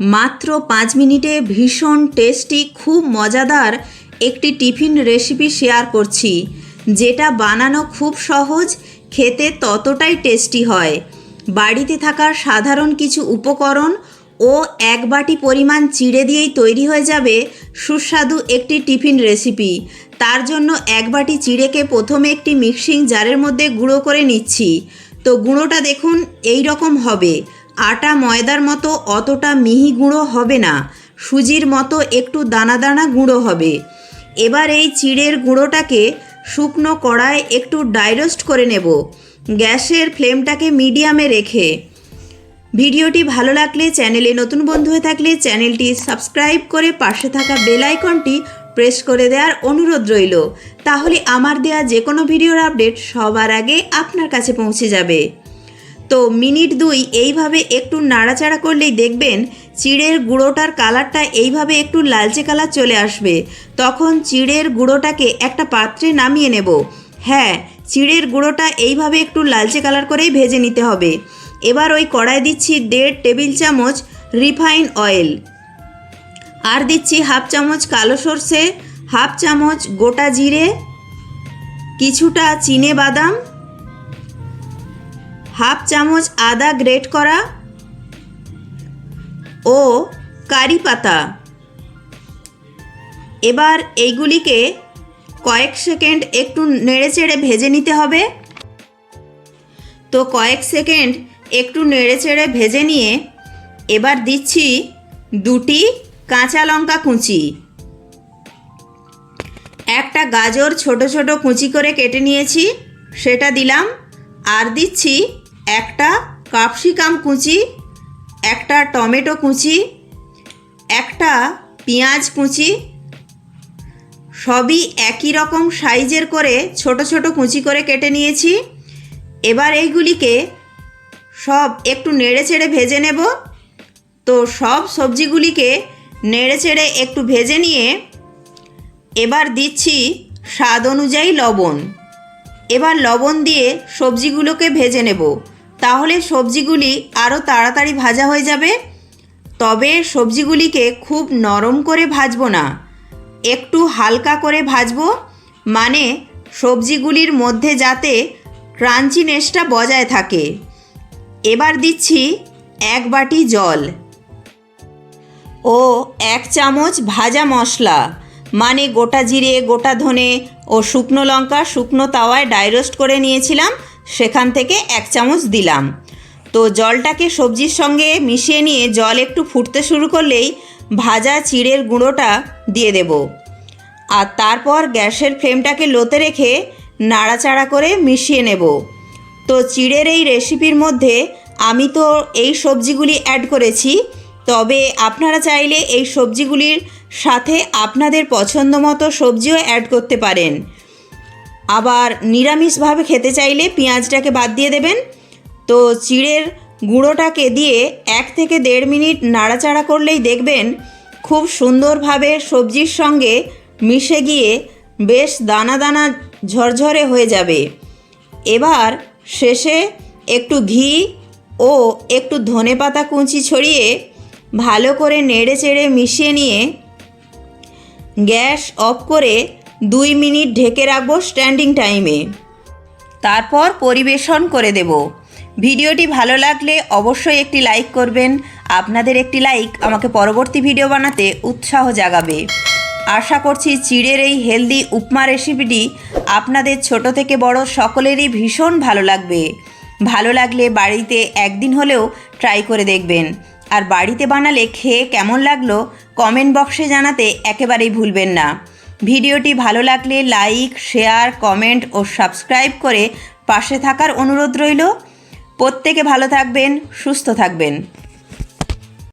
মাত্র পাঁচ মিনিটে ভীষণ টেস্টি, খুব মজাদার একটি টিফিন রেসিপি শেয়ার করছি। যেটা বানানো খুব সহজ, খেতে ততটাই টেস্টি হয়। বাড়িতে থাকা সাধারণ কিছু উপকরণ ও এক বাটি পরিমাণ চিড়ে দিয়েই তৈরি হয়ে যাবে সুস্বাদু একটি টিফিন রেসিপি তার জন্য এক বাটি চিড়েকে প্রথমে একটি মিক্সিং জারের মধ্যে গুঁড়ো করে নিচ্ছি। তো গুঁড়োটা দেখুন এই রকম হবে। আটা ময়দার মতো অতটা মিহি গুঁড়ো হবে না। সুজির মতো একটু দানা দানা গুঁড়ো হবে। এবার এই চিড়ের গুঁড়োটাকে শুকনো কড়ায় একটু ডাইরোস্ট করে নেব। গ্যাসের ফ্লেমটাকে মিডিয়ামে রেখে। ভিডিওটি ভালো লাগলে চ্যানেলে নতুন বন্ধু হয়ে থাকলে চ্যানেলটি সাবস্ক্রাইব করে পাশে থাকা বেল আইকনটি প্রেস করে দেওয়ার অনুরোধ রইল। তাহলে আমার দেয়া যে কোনো ভিডিওর আপডেট সবার আগে আপনার কাছে পৌঁছে যাবে। তো মিনিট দুই এইভাবে একটু নাড়াচাড়া করলেই দেখবেন চিড়ের গুঁড়োটার কালারটা এইভাবে একটু লালচে কালার চলে আসবে। তখন চিড়ের গুঁড়োটাকে একটা পাত্রে নামিয়ে নেব। হ্যাঁ চিড়ের গুঁড়োটা এইভাবে একটু লালচে কালার করেই ভেজে নিতে হবে। এবার ওই কড়াই দিচ্ছি দেড় টেবিল চামচ রিফাইন অয়েল। আর দিচ্ছি হাফ চামচ কালো সর্ষে, হাফ চামচ গোটা জিরে, কিছুটা চিনে বাদাম হাফ চামচ আদা গ্রেট করা ও কারি পাতা। এবার এইগুলিকে কয়েক সেকেন্ড একটু নেড়েচেড়ে ভেজে নিতে হবে। তো কয়েক সেকেন্ড একটু নেড়েচেড়ে ভেজে নিয়ে এবার দিচ্ছি দুটি কাঁচা লঙ্কা কুচি। একটা গাজর ছোট ছোট কুচি করে কেটে নিয়েছি, সেটা দিলাম। আর দিচ্ছি একটা কাপসিকাম কুচি, একটা টমেটো কুচি, একটা পেঁয়াজ কুচি, সবই একই রকম সাইজের করে ছোট ছোট কুচি করে কেটে নিয়েছি। এবার এইগুলিকে সব একটু নেড়ে চেড়ে ভেজে নেব। তো সব সবজিগুলিকে নেড়ে চেড়ে একটু ভেজে নিয়ে এবার দিচ্ছি স্বাদ অনুযায়ী লবণ। এবার লবণ দিয়ে সবজিগুলোকে ভেজে নেব। তাহলে সবজিগুলি আরও তাড়াতাড়ি ভাজা হয়ে যাবে। তবে সবজিগুলিকে খুব নরম করে ভাজবো না। একটু হালকা করে ভাজবো মানে সবজিগুলির মধ্যে যাতে ক্রাঞ্চিনেসটা বজায় থাকে। এবার দিচ্ছি এক বাটি জল। ও, এক চামচ ভাজা মশলা। মানে গোটা জিরে, গোটা ধনে ও শুকনো লঙ্কা শুকনো তাওয়ায় ডাইরোস্ট করে নিয়েছিলাম। সেখান থেকে এক চামচ দিলাম। তো জলটাকে সবজির সঙ্গে মিশিয়ে নিয়ে জল একটু ফুটতে শুরু করলেই ভাজা চিড়ের গুঁড়োটা দিয়ে দেব। আর তারপর গ্যাসের ফ্লেমটাকে লোতে রেখে নাড়াচাড়া করে মিশিয়ে নেব। তো চিড়ের এই রেসিপির মধ্যে আমি তো এই সবজিগুলি অ্যাড করেছি, তবে আপনারা চাইলে এই সবজিগুলির সাথে আপনাদের পছন্দ মতো সবজিও অ্যাড করতে পারেন। আবার নিরামিষভাবে খেতে চাইলে পেঁয়াজটাকে বাদ দিয়ে দেবেন। তো চিড়ের গুঁড়োটাকে দিয়ে এক থেকে দেড় মিনিট নাড়াচাড়া করলেই দেখবেন খুব সুন্দরভাবে সবজির সঙ্গে মিশে গিয়ে বেশ দানা দানা ঝরঝরে হয়ে যাবে। এবার শেষে একটু ঘি ও একটু ধনে পাতা কুচি ছড়িয়ে ভালো করে নেড়ে চেড়ে মিশিয়ে নিয়ে গ্যাস অফ করে দুই মিনিট ঢেকে রাখব স্ট্যান্ডিং টাইমে তারপর পরিবেশন করে দেব। ভিডিওটি ভালো লাগলে অবশ্যই একটি লাইক করবেন। আপনাদের একটি লাইক আমাকে পরবর্তী ভিডিও বানাতে উৎসাহ জাগাবে। আশা করছি চিড়ের এই হেলদি উপমা রেসিপিটি আপনাদের ছোট থেকে বড় সকলেরই ভীষণ ভালো লাগবে। ভালো লাগলে বাড়িতে একদিন হলেও ট্রাই করে দেখবেন। আর বাড়িতে বানালে খেয়ে কেমন লাগল কমেন্ট বক্সে জানাতে একেবারেই ভুলবেন না। ভিডিওটি ভালো লাগলে লাইক, শেয়ার, কমেন্ট ও সাবস্ক্রাইব করে পাশে থাকার অনুরোধ রইল। প্রত্যেকে ভালো থাকবেন, সুস্থ থাকবেন।